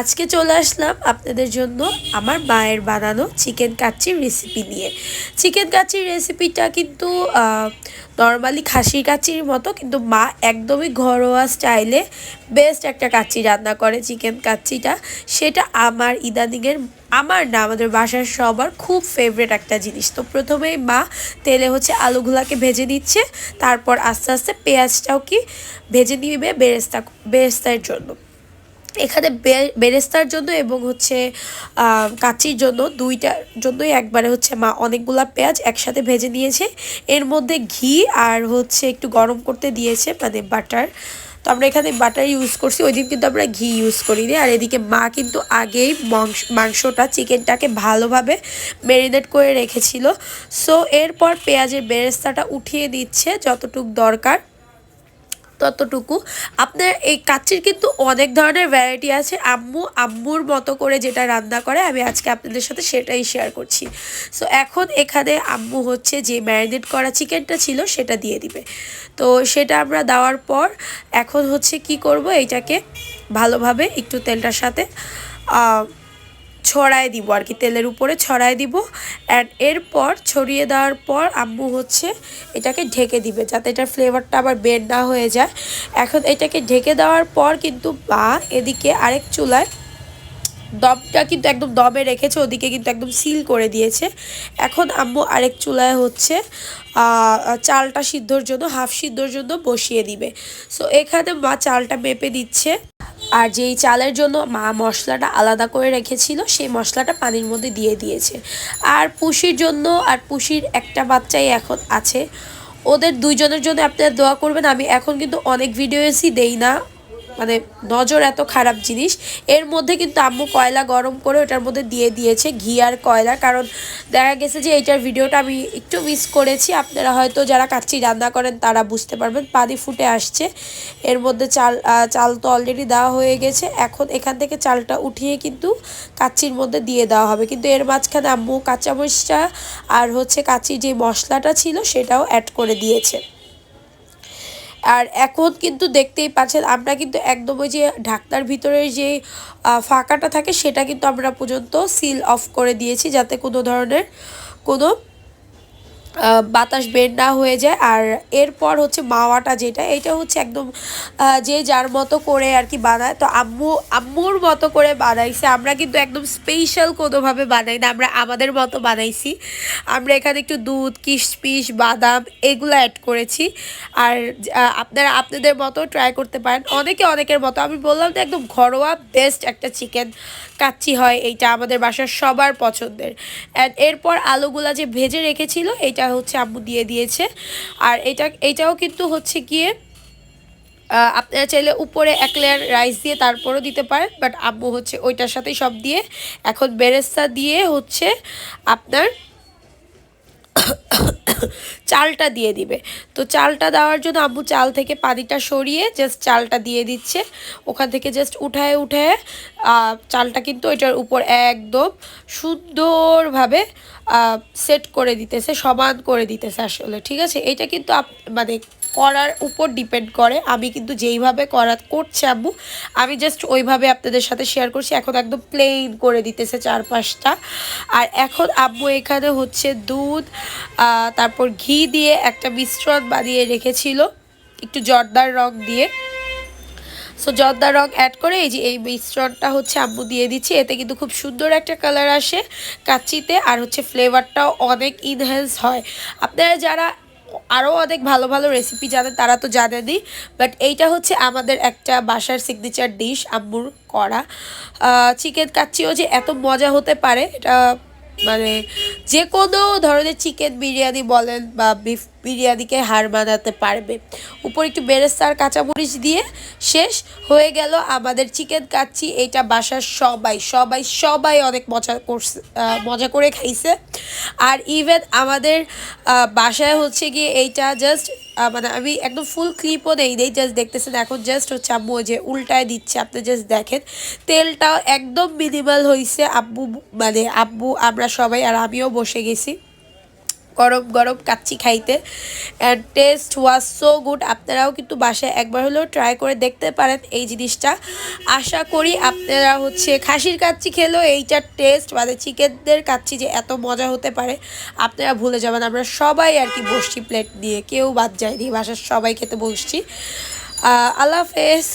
আজকে চলে আসলাম আপনাদের জন্য আমার মায়ের বানানো চিকেন কাচ্চির রেসিপি নিয়ে। চিকেন কাচ্চির রেসিপিটা কিন্তু নর্মালি খাসির কাচ্চির মতো, কিন্তু মা একদমই ঘরোয়া স্টাইলে বেস্ট একটা কাচ্চি রান্না করে চিকেন কাচ্চিটা। সেটা আমার ইদানিংয়ের, আমার না, আমাদের বাসার সবার খুব ফেভারেট একটা জিনিস। তো প্রথমেই মা তেলে হচ্ছে আলুগুলাকে ভেজে দিচ্ছে তারপর আস্তে আস্তে পেঁয়াজটাও কি ভেজে নিবে বেরেস্তা, বেরেস্তার জন্য। এখানে বেরেস্তার জন্য এবং হচ্ছে কাচির জন্য দুইটার জন্যই একবারে হচ্ছে মা অনেকগুলা পেঁয়াজ একসাথে ভেজে নিয়েছে। এর মধ্যে ঘি আর হচ্ছে একটু গরম করতে দিয়েছে মানে বাটার। তো আমরা এখানে বাটার ইউজ করছি, ওই দিন কিন্তু আমরা ঘি ইউজ করিনি। আর এদিকে মা কিন্তু আগেই মাংস, মাংসটা, চিকেনটাকে ভালোভাবে ম্যারিনেট করে রেখেছিল। সো এরপর পেঁয়াজের বেরেস্তাটা উঠিয়ে দিচ্ছে যতটুক দরকার। ততটুকু। আপনার এই কাচ্চির কিন্তু অনেক ধরনের ভ্যারাইটি আছে। আম্মু আম্মুর মতো করে যেটা রান্না করে, আমি আজকে আপনাদের সাথে সেটাই শেয়ার করছি। সো এখন এখানে আম্মু হচ্ছে যে ম্যারিনেট করা চিকেনটা ছিল, সেটা দিয়ে দিবে। তো সেটা আমরা দেওয়ার পর এখন হচ্ছে কি করব, এইটাকে ভালোভাবে একটু তেলটার সাথে ছড়ায় দিব আর কি, তেলের উপরে ছড়ায় দিব। অ্যান্ড এরপর ছড়িয়ে দেওয়ার পর আম্মু হচ্ছে এটাকে ঢেকে দিবে যাতে এটার ফ্লেভারটা আবার বের না হয়ে যায়। এখন এটাকে ঢেকে দেওয়ার পর কিন্তু মা এদিকে আরেক চুলায় দমটা কিন্তু একদম দমে রেখেছে, ওদিকে কিন্তু একদম সিল করে দিয়েছে। এখন আম্মু আরেক চুলায় হচ্ছে চালটা সিদ্ধর জন্য হাফ সিদ্ধর জন্য বসিয়ে দিবে। সো এখানে মা চালটা মেপে দিচ্ছে। আর যেই চালের জন্য মা মশলাটা আলাদা করে রেখেছিল, সেই মশলাটা পানির মধ্যে দিয়ে দিয়েছে। আর পুষির জন্য, আর পুষির একটা বাচ্চাই এখন আছে। ওদের দুইজনের জন্য আপনারা দোয়া করবেন। আমি এখন কিন্তু অনেক ভিডিওসই দেই না। মানে নজর এত খারাপ জিনিস। এর মধ্যে কিন্তু আম্মু কয়লা গরম করে ওটার মধ্যে দিয়ে দিয়েছে, ঘি আর কয়লা। কারণ দেখা গেছে যে এইটার ভিডিওটা আমি একটু মিস করেছি। আপনারা হয়তো যারা কাচ্চি রান্না করেন তারা বুঝতে পারবেন। পানি ফুটে আসছে। এর মধ্যে চাল চাল তো অলরেডি দেওয়া হয়ে গেছে। এখন এখান থেকে চালটা উঠিয়ে কিন্তু কাচ্চির মধ্যে দিয়ে দেওয়া হবে। কিন্তু এর মাঝখানে আম্মু কাঁচামরিচটা আর হচ্ছে কাচ্চির যে মশলাটা ছিল সেটাও অ্যাড করে দিয়েছে। আর এখন কিন্তু দেখতেই পাচ্ছেন, আমরা কিন্তু একদম ওই যে ঢাকনার ভিতরে যে ফাঁকাটা থাকে সেটা কিন্তু আমরা পর্যন্ত সিল অফ করে দিয়েছি যাতে কোনো ধরনের কোনো বাতাস বের না হয়ে যায়। আর এরপর হচ্ছে মাওয়াটা যেটা, এটা হচ্ছে একদম যে যার মতো করে আর কি বানায়। তো আম্মু, আম্মুর মতো করে বানাইছে। আমরা কিন্তু একদম স্পেশাল কোনোভাবে বানাই না। আমরা আমাদের মতো বানাইছি। আমরা এখানে একটু দুধ, কিশমিশ, বাদাম এগুলো অ্যাড করেছি। আর আপনারা আপনাদের মতো ট্রাই করতে পারেন। অনেকে অনেকের মতো। আমি বললাম যে একদম ঘরোয়া বেস্ট একটা চিকেন কাচ্চি হয়। এইটা আমাদের বাসার সবার পছন্দের। অ্যান্ড এরপর আলুগুলা যে ভেজে রেখেছিল এইটা হচ্ছে আব্বু দিয়ে দিয়েছে। আর এটা, এটাও কিন্তু হচ্ছে গিয়ে আপনারা চাইলে উপরে এক লেয়ার রাইস দিয়ে তারপরও দিতে পারেন বাট আব্বু হচ্ছে ওইটার সাথেই সব দিয়ে। এখন বেরেস্তা দিয়ে হচ্ছে আপনার চালটা দিয়ে দিবে। তো চালটা দেওয়ার জন্য আব্বু চাল থেকে পানিটা সরিয়ে জাস্ট চালটা দিয়ে দিচ্ছে। ওখান থেকে জাস্ট উঠায় উঠায় চালটা কিন্তু ওইটার উপর একদম সুন্দরভাবে সেট করে দিতেছে, সমান করে দিতেছে আসলে, ঠিক আছে? এটা কিন্তু মানে করার উপর ডিপেন্ড করে। আমি কিন্তু যেইভাবে করা করছে আব্বু, আমি জাস্ট ওইভাবে আপনাদের সাথে শেয়ার করছি। এখন একদম প্লেন করে দিতেছে চারপাশটা। আর এখন আব্বু এখানে হচ্ছে দুধ তারপর ঘি দিয়ে একটা মিশ্রণ বানিয়ে রেখেছিল, একটু জর্দার রং দিয়ে। সো জর্দার রং অ্যাড করে এই যে এই মিশ্রণটা হচ্ছে আম্মু দিয়ে দিচ্ছি। এতে কিন্তু খুব সুন্দর একটা কালার আসে কাচ্চিতে আর হচ্ছে ফ্লেভারটাও অনেক ইনহ্যান্স হয়। আপনারা যারা আরও অনেক ভালো ভালো রেসিপি জানে, তারা তো জানেনই বাট এইটা হচ্ছে আমাদের একটা বাসার সিগনেচার ডিশ আম্মুর করা। চিকেন কাচ্চিও যে এত মজা হতে পারে, এটা মানে যে কোনো ধরনের চিকেন বিরিয়ানি বলেন বা বিফ বিরিয়ানিকে হার মানাতে পারবে। উপর একটু বেরেস্তার কাঁচামরিচ দিয়ে শেষ হয়ে গেল আমাদের চিকেন কাচ্চি। এটা বাসার সবাই সবাই সবাই অনেক মজা করছে মজা করে খাইছে। আর ইভেন আমাদের বাসায় হচ্ছে গিয়ে এইটা জাস্ট মানে আমি একদম ফুল ক্লিপও নেই নেই জাস্ট দেখতেছেন এখন জাস্ট হচ্ছে আম্মু যে উল্টায় দিচ্ছে, আপনি জাস্ট দেখেন। তেলটাও একদম মিনিমাল হয়েছে আব্বু মানে আব্বু আমরা সবাই আর আমিও বসে গেছি। গরম গরম কাচ্চি খাইতে। And taste was so good আপনারাও কিন্তু বাসায় একবার হলেও ট্রাই করে দেখতে পারেন এই জিনিসটা। আশা করি আপনারা হচ্ছে খাসির কাচ্চি খেলেও এইটার টেস্ট মানে চিকেনদের কাচ্চি যে এত মজা হতে পারে, আপনারা ভুলে যাবেন। আমরা সবাই আর কি বসছি প্লেট দিয়ে, কেউ বাদ যায়নি। বাসার সবাই খেতে বসছি। আল্লাহ হাফেজ।